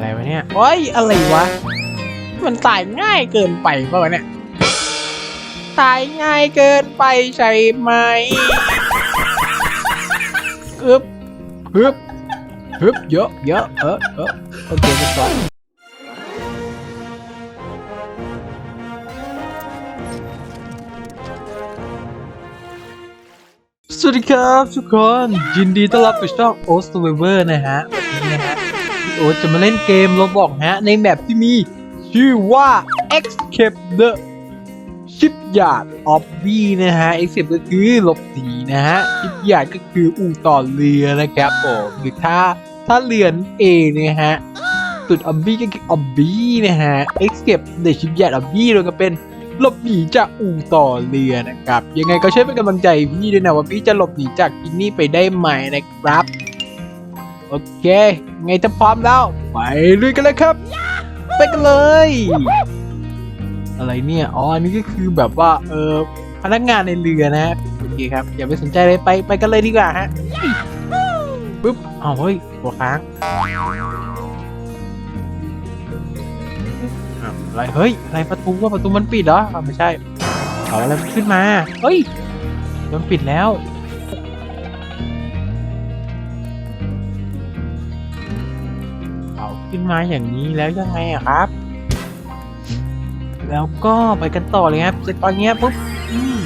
อะไรวะเนี่ยโอ้ยอะไรวะ มันตายง่ายเกินไปเปล่าวะเนี่ย ตายง่ายเกินไปใช่ไหมฮึบฮึบฮึบเยอะเยอะเออเออโอเคเรียบร้อยสวัสดีครับทุกคน ยินดีต้อนรับสู่ช่อง o s t w e v e r นะฮะนี่นะฮะ โอ๊ตจะมาเล่นเกมโรบอกฮะ ในแมปที่มี ชื่อว่า Escape the Shipyard of B นะฮะ Escape ก็คือหลบหนีนะฮะ Shipyard ก็คืออู่ต่อเรือนะครับผมหรือถ้าถ้าเรือนั่นเองนะฮะส่วนออบบี้ก็คือออบบี้นะฮะ Escape the Shipyard of B เราก็เป็นหลบหนีจากอู่ต่อเรือนะครับ ยังไงก็ช่วยเป็นกำลังใจพี่ด้วยนะว่าพี่จะหลบหนีจากที่นี่ไปได้ไหมนะครับ โอเค ไงถ้าพร้อมแล้ว ไปลุยกันเลยครับ ไปกันเลย อะไรเนี่ย อ๋อ อันนี้ก็คือแบบว่า เออพนักงานในเรือนะโอเคครับ อย่าไปสนใจเลยไป ไปกันเลยดีกว่าฮะ ปึ๊บอ้าเฮ้ยหัวค้างอะไร เฮ้ย อะไรประตูว่าประตูมันปิดเหรอไม่ใช่ เอาอะไรขึ้นมา เฮ้ย มันปิดแล้ว ขึ้นมาอย่างนี้แล้วยังไงอะครับ แล้วก็ไปกันต่อเลยครับตอนเนี้ยปุ๊บอืม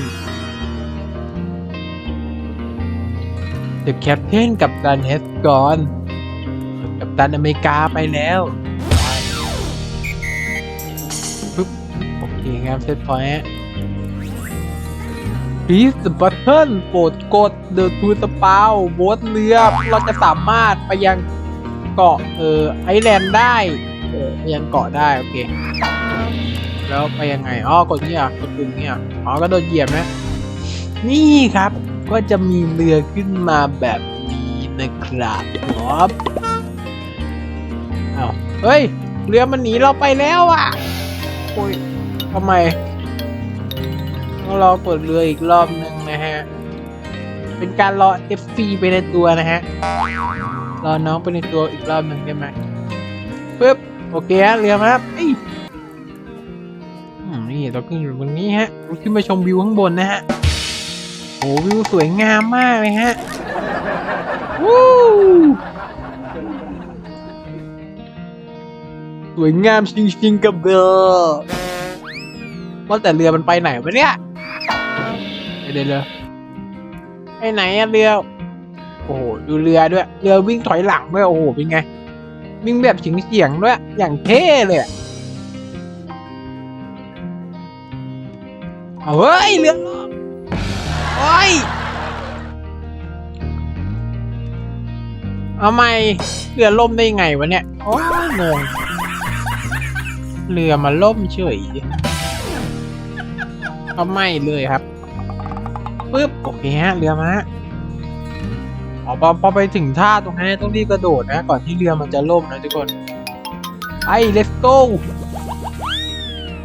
The Captain กับตันเฮสกอนกับตันอเมริกาไปแล้วปุ๊บโอเคครับเซตพอยต์ Please the button โปรดกด The to the p o w บนเรือ เราจะสามารถไปยัง เกาะเออไอแลนด์ได้เออไปยังเกาะได้โอเคแล้วไปยังไงอ๋อกดเนี่อะกดปุ่มนี่อะอ๋อก็โดนเหยียบนะนี่ครับก็จะมีเรือขึ้นมาแบบนี้นะครับครับอ้าเฮ้ยเรือมันหนีเราไปแล้วอะโอ้ยทำไมต้องรอกดเรืออีกรอบหนึ่งนะฮะ เป็นการรอ FC ไปในตัวนะฮะ รอน้องไปในตัวอีกรอบหนึ่งได้ไหมปึ๊บโอเคฮะเรือมาครับเอ้ยอืมนี่เราขึ้นอยู่บนนี้ฮะเราขึ้นมาชมวิวข้างบนนะฮะโอ้วิวสวยงามมากเลยฮะวู้สวยงามจริงๆกับเบลว่าแต่เรือมันไปไหนวะเนี่ยไปเดี๋ยวเลยไปไหนอะเรือ โอ้โหดูเรือด้วยเรือวิ่งถอยหลังด้วยโอ้โหเป็นไง วิ่งแบบเฉียงๆด้วยอย่างเท่เลยเอาเฮ้ยเรือล่มโอ้ยเอาไม่เรือล่มได้ไงวะเนี่ยโอ้ยงงเรือมาล่มเฉยเอาไม่เลยครับปึ๊บโอเคฮะเรือมา อ๋อพอพอไปถึงท่าตรงนั้นต้องรีบกระโดดนะ ก่อนที่เรือมันจะล่มนะทุกคน ไอ้ let's go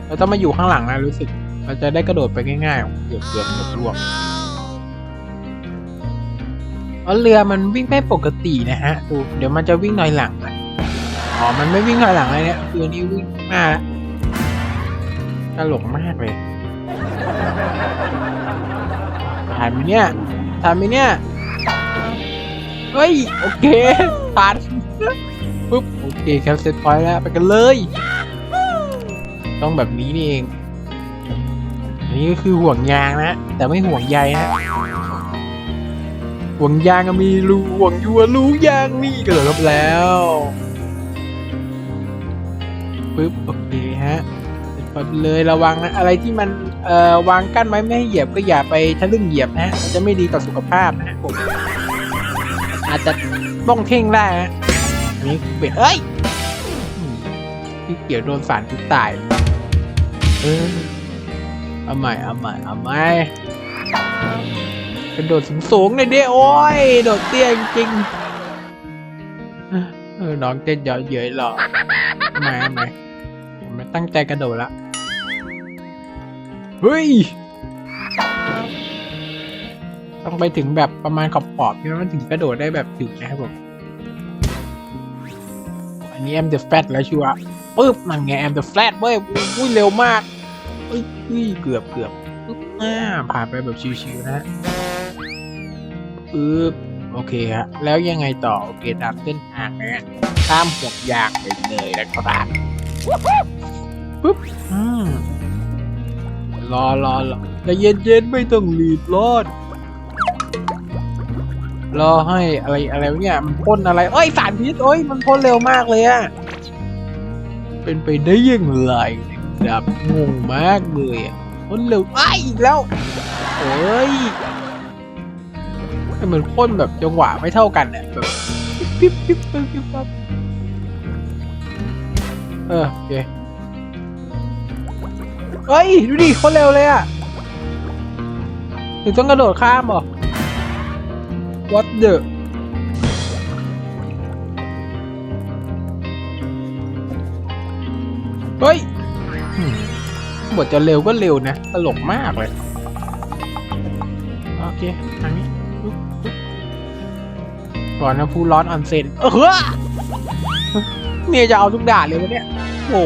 เราต้องมาอยู่ข้างหลังนะรู้สึก เราจะได้กระโดดไปง่ายๆเกือบเกือบเกือบล่วงเพราะเรือมันวิ่งไม่ปกตินะฮะดูเดี๋ยวมันจะวิ่งหน่อยหลังนะอ๋อ มันไม่วิ่งหน่อยหลังเลยเนี่ยคือนี้วิ่งหน้าตลกมากเลยถ่ายไหมเนี่ยถ่ายไหมเนี่ย เฮ้ย โอเคผ่านปุ๊บโอเคแคปเซตพอยต์แล้วไปกันเลย ต้องแบบนี้นี่เองอันนี้ก็คือห่วงยางนะ แต่ไม่ห่วงใยนะห่วงยางก็มีรูห่วงยัวรูยางนี่กระโดดลบแล้วปึ๊บโอเคฮะเสร็จปั๊บเลยระวังนะอะไรที่มันเอ่อวางกั้นไว้ไม่ให้เหยียบก็อย่าไปทะลึ่งเหยียบนะมันจะไม่ดีต่อสุขภาพนะฮะผม อาจจะบ้องเท่งได้ฮะอันนี้เปลี่ยนเอ้ยอืมที่เกี่ยวโดนสารพิษตายเออเอาใหม่เอาใหม่เอาใหม่กระโดดสูงๆหน่อยดิโอ้ยโดดเตี้ยจริงๆเออน้องเต้นเยอะเย้ยหรอทำไมทำไมผมไม่ตั้งใจกระโดดละเฮ้ย ต้องไปถึงแบบประมาณขอบๆที่มันถึงกระโดดได้แบบถึงนะครับผมอันนี้แอมเดอะแฟตแล้วชัวร์ปึ๊บมันไงแอมเดอะแฟตเว้ยอุ้ยเร็วมากอุ้ยเกือบเกือบปึ๊บอ่าผ่านไปแบบชิวๆนะปึ๊บโอเคฮะแล้วยังไงต่อโอเคตามเส้นทางนะฮะข้ามห่วงยางไปเลยนะครับปึ๊บอืมรอรอรอแต่เย็นๆไม่ต้องรีบร้อน รอให้อะไรอะไรเนี่ยมันพ่นอะไรเอ้ยสารพิษเอ้ยมันพ่นเร็วมากเลยอะเป็นไปได้ยังไงนะครับงงมากเลยอะพ่นเร็วไอ้อีกแล้วโอ้ยมือนพ่นแบบจังหวะไม่เท่ากันเนี่ยแบบปิ๊บปิ๊บปิ๊บปิ๊บปิ๊บเออโอเคเฮ้ย ดูดิโคนเร็วเลยอะถึงต้องกระโดดข้ามหรอ What the เฮ้ยอืมบทจะเร็วก็เร็วนะ ตลกมากเลย โอเค ทางนี้ก่อนนะผู้ร้อนออนเซนเออเนี่ยจะเอาทุกด่านเลยวะเนี่ยโอ้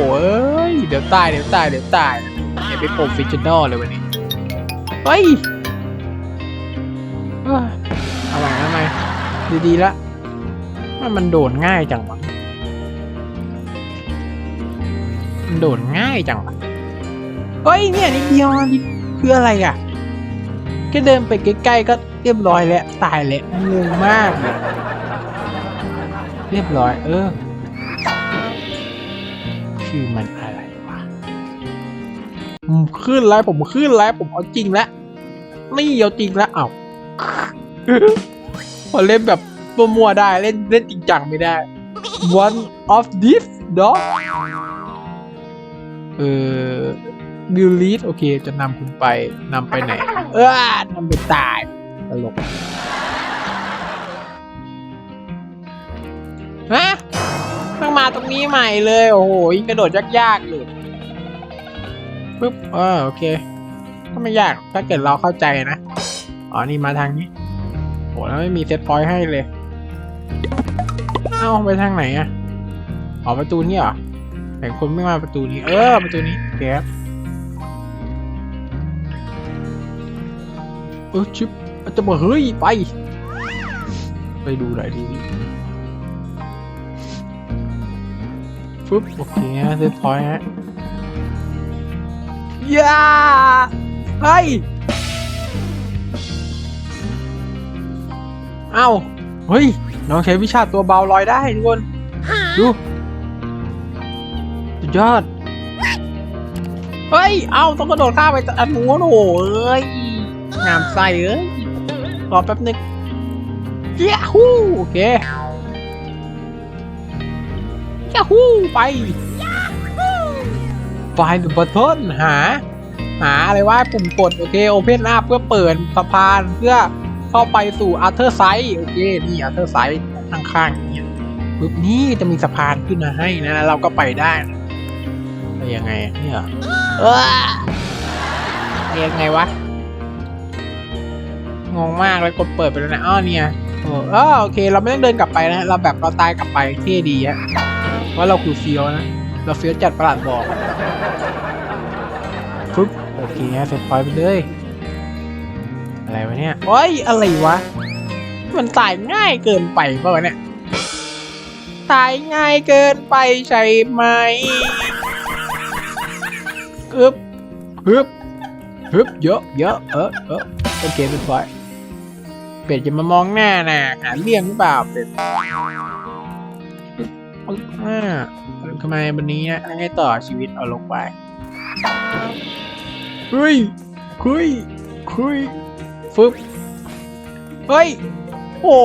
ยเดี๋ยวตาย เดี๋ยวตาย เดี๋ยวตายเนี่ยเป็นโปรเฟชชั่นอลเลยวันนี้ เฮ้ย ดีๆละว่ามันโดดง่ายจังวะมันโดดง่ายจังวะเฮ้ยเนี่ยนิดเดียวนิดคืออะไรอะแค่เดินไปใกล้ๆก็เรียบร้อยแล้วตายแล้วงงมากเลยเรียบร้อย เออคือมันอะไรวะผมขึ้นแล้วผมขึ้นแล้วผมเอาจริงแล้วนี่เอาจริงแล้วเอ้า พอเล่นแบบมัวๆได้เล่นเล่นจริงจังไม่ได้ one of this dog เออบิลลีดโอเค จะนำคุณไปนำไปไหน เออนำไปตายตลกฮะต้องมาตรงนี้ใหม่เลย โอ้โหกระโดดยากๆเลยปึ๊บเออโอเค ก็ไม่ยากถ้าเกิดเราเข้าใจนะ อ๋อ นี่มาทางนี้ โหแล้วไม่มีเซตพอยต์ให้เลย เอ้าไปทางไหนอะออกประตูนี้เหรอ แต่คนไม่มาประตูนี้ เออ ประตูนี้โอเคครับเออชิปจะมาเฮ้ย ไป ไปดูหน่อยดีฟึบโอเคฮะเซตพอยต์ฮะย่าเฮ้ เอ้าเฮ้ย น้องใช้วิชาตัวเบาลอยได้ทุกคน ดูสุดยอด เฮ้ย เอ้าต้องกระโดดข้ามไปอันนู้นโอ้โหเอ้ยงามใส่เอ้ย รอแป๊บนึงยาฮูโอเคยาฮูไป Find the button หา หาอะไรว่าปุ่มกด โอเค Open up เพื่อเปิดสะพานเพื่อ เข้าไปสู่อาร์เธอร์ไซด์โอเคนี่อาร์เธอร์ไซด์ข้างๆอย่างเงี้ยปุ๊บนี่จะมีสะพานขึ้นมาให้นะเราก็ไปได้ไปยังไงเนี่ยเออไปยังไงวะงงมากเลยกดเปิดไปแล้วนะอ้อเนี่ยโอ้เออโอเค เราไม่ต้องเดินกลับไปนะ เราแบบเราตายกลับไปเท่ดีอะว่าเราคือเฟียวนะ เราเฟียวจัดประหลาดบอกปุ๊บโอเคเสร็จพอยไปเลย อะไรวะเนี่ยโอ้ยอะไรวะ มันตายง่ายเกินไปเปล่าวะเนี่ย ตายง่ายเกินไปใช่ไหมฮึบฮึบฮึบเยอะเยอะเออเออโอเคเป็นไฟเป็ดจะมามองหน้าน่ะหาเรื่องหรือเปล่าเป็ดปึ๊บอ่าทำไมวันนี้นะให้ต่อชีวิตเอาลงไปเฮ้ยคุยคุย ฟึบเฮ้ยโอ้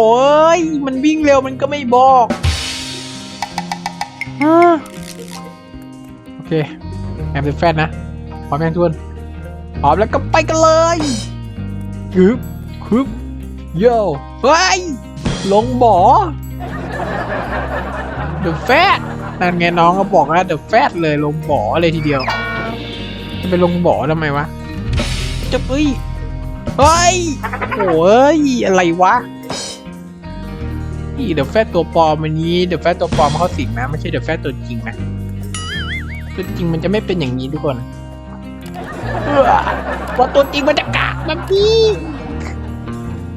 ยมันวิ่งเร็วมันก็ไม่บอกอาโอเคแอมเป็นแฟนนะพร้อมยังทุกคนพร้อมแล้วก็ไปกันเลยคึบคึบโย่เฮ้ยลงบ่อ The Fat นั่นไงน้องก็บอกแล้ว The Fat เลยลงบ่อเลยทีเดียว จะไปลงบ่อทำไมวะจะเฮ้ย เฮ้ยโอ้ยอะไรวะนี่เดอะแฟตตัวปลอมอันนี้เดอะแฟตตัวปลอมเขาสิงนะไม่ใช่เดอะแฟตตัวจริงนะตัวจริงมันจะไม่เป็นอย่างนี้ทุกคนว่าตัวจริงมันจะกากแบบนี้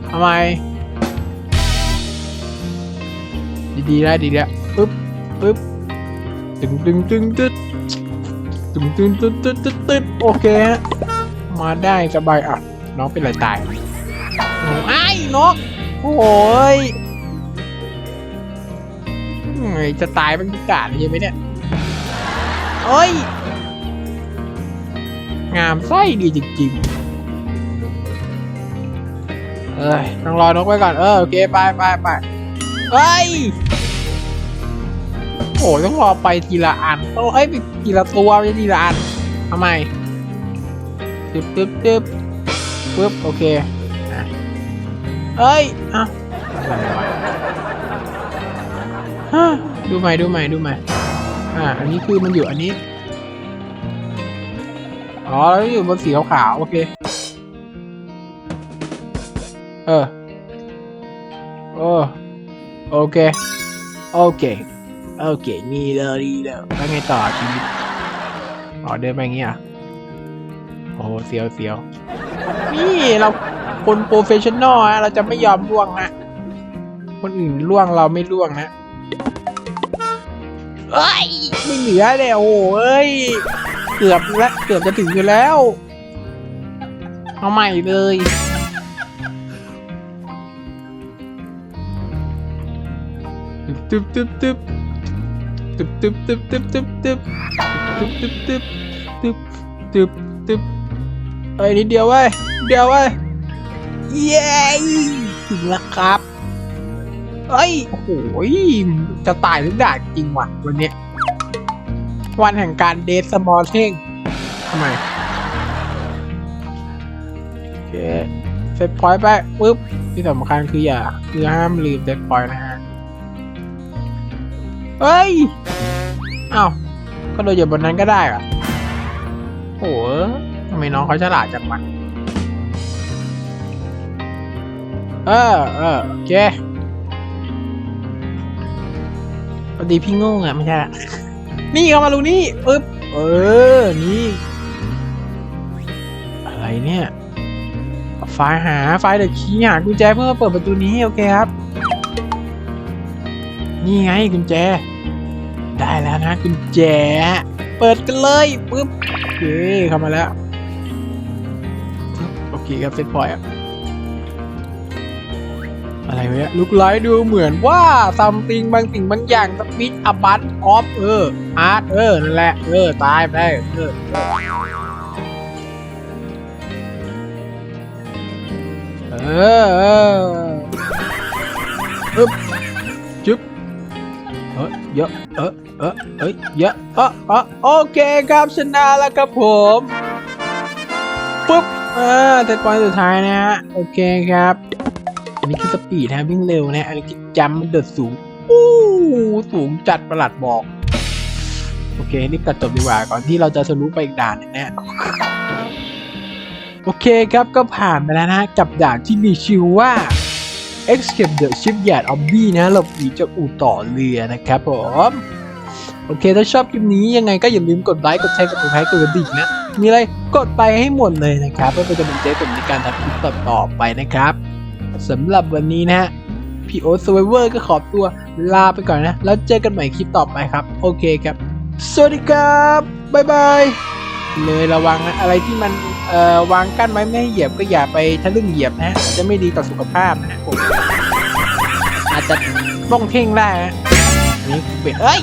ทำไมดีๆแล้วดีแล้วปึ๊บปึ๊บตึงตึงตึงตึ๊ดตึงตึงตึ๊ดตึ๊ดตึ๊ดตึ๊ดโอเคฮะมาได้สบายอะ น้องเป็นอะไรตายโอ้ไอ้ายนกโอ้ยจะตายเป็นพิการใช่ไหมเนี่ยเอ้ย งามไส้ดีจริงๆ เอ้ยต้องรอนกไว้ก่อน เออโอเคไปไปไปเฮ้ยโอ้ยต้องรอไปทีละอันต้องเอ้ยทีละตัวไม่ทีละอันทำไมตึ๊บตึ๊บตึ๊บ ปึ๊บ โอเคอะเอ้ยอะอะไรวะฮะดูใหม่ดูใหม่ดูใหม่ อ่า อันนี้คือมันอยู่อันนี้ อ๋อ แล้วอยู่บนสีขาวๆโอเค เออ โอ้ โอเค โอเค โอเคนี่เลยนี่เลยแล้วไงต่อชีวิตอ๋อเดินไปอย่างเงี้ยเหรอโอ้โหเสียวเสียว นี่เราคนโปรเฟชชั่นอลฮะเราจะไม่ยอมล่วงนะคนอื่นล่วงเราไม่ล่วงนะเอ้ยไม่เหลือเลยโอ้โหเอ้ย เกือบแล้วเกือบจะถึงอยู่แล้ว เอาใหม่เลย ตึ๊บตึ๊บตึ๊บตึ๊บตึ๊บตึ๊บตึ๊บตึ๊บตึ๊บตึ๊บตึ๊บตึ๊บตึ๊บตึ๊บ ตึ๊บเอ้ยนิดเดียวเว้ยนิดเดียวเว้ยเย้ถึงแล้วครับเอ้ยโอ้โหจะตายหรือด่าจริงว่ะวันเนี้ยวันแห่งการเดทสมอลเท่งทำไมโอเคเซตพอยต์ไปปุ๊บที่สำคัญคืออย่าคือห้ามลืมเซตพอยต์นะฮะเฮ้ยอ้าวก็โดนอยู่บนนั้นก็ได้เหรอะโหทำ ไมน้องเขาฉลาดจังวะเออเออโอเคพอดีพี่โง่อะไม่ใช่ละนี่เข้ามาลูนี่ปึ๊บเออ นี่ อะไรเนี่ยไฟล์หาไฟล์เดอะคีย์หากุญแจเพื่อมาเปิดประตูนี้ โอเคครับ นี่ไงกุญแจ ได้แล้วนะกุญแจ เปิดกันเลยปึ๊บโอเคเข้ามาแล้ว โอเครับเซตพอยต์อะอะไรเนี่ยลุกไลท์ดูเหมือนว่าซัมติงบางสิ่งบางอย่างสปิดอับัตออฟเอออาร์ตเออนั่นแหละเออ ตายไปได้เออเออเออปึ๊บจึ๊บเออเยอะเออเออเอ้ยเยอะเออเออโอเคครับชนะแล้วครับผม ปุ๊บ อ่าเซตพอยต์สุดท้ายนะฮะ โอเคครับ อันนี้คือสปีดนะวิ่งเร็วนะ อันนี้คือจำมันเดือดสูงอู้สูงจัดประหลัดบอก โอเครีบตัดจบดีกว่าก่อนที่เราจะทะลุไปอีกด่านนึงนะโอเคครับก็ผ่านไปแล้วนะกับด่านที่มีชื่อว่า Escape the Shipyard Obby นะหลบหนีจากอู่ต่อเรือนะครับผม โอเคถ้าชอบคลิปนี้ยังไงก็อย่าลืมกดไลค์ กดแชร์ กดติดตามกดกระดิ่งนะ มีอะไรกดไปให้หมดเลยนะครับ เพื่อเป็นกำลังใจให้ผมในการทำคลิปต่อๆไปนะครับสำหรับวันนี้นะฮะพี่โอ๊ตสวเวอร์ก็ขอตัวลาไปก่อนนะ แล้วเจอกันใหม่คลิปต่อไปครับ โอเคครับ สวัสดีครับบ๊ายบายเลยระวังนะอะไรที่มันเอ่อวางกั้นไว้ไม่ให้เหยียบก็อย่าไปทะลึ่งเหยียบนะฮะจะไม่ดีต่อสุขภาพนะผมอาจจะต้องเพ่งได้นะนี่เป็นเอ้ย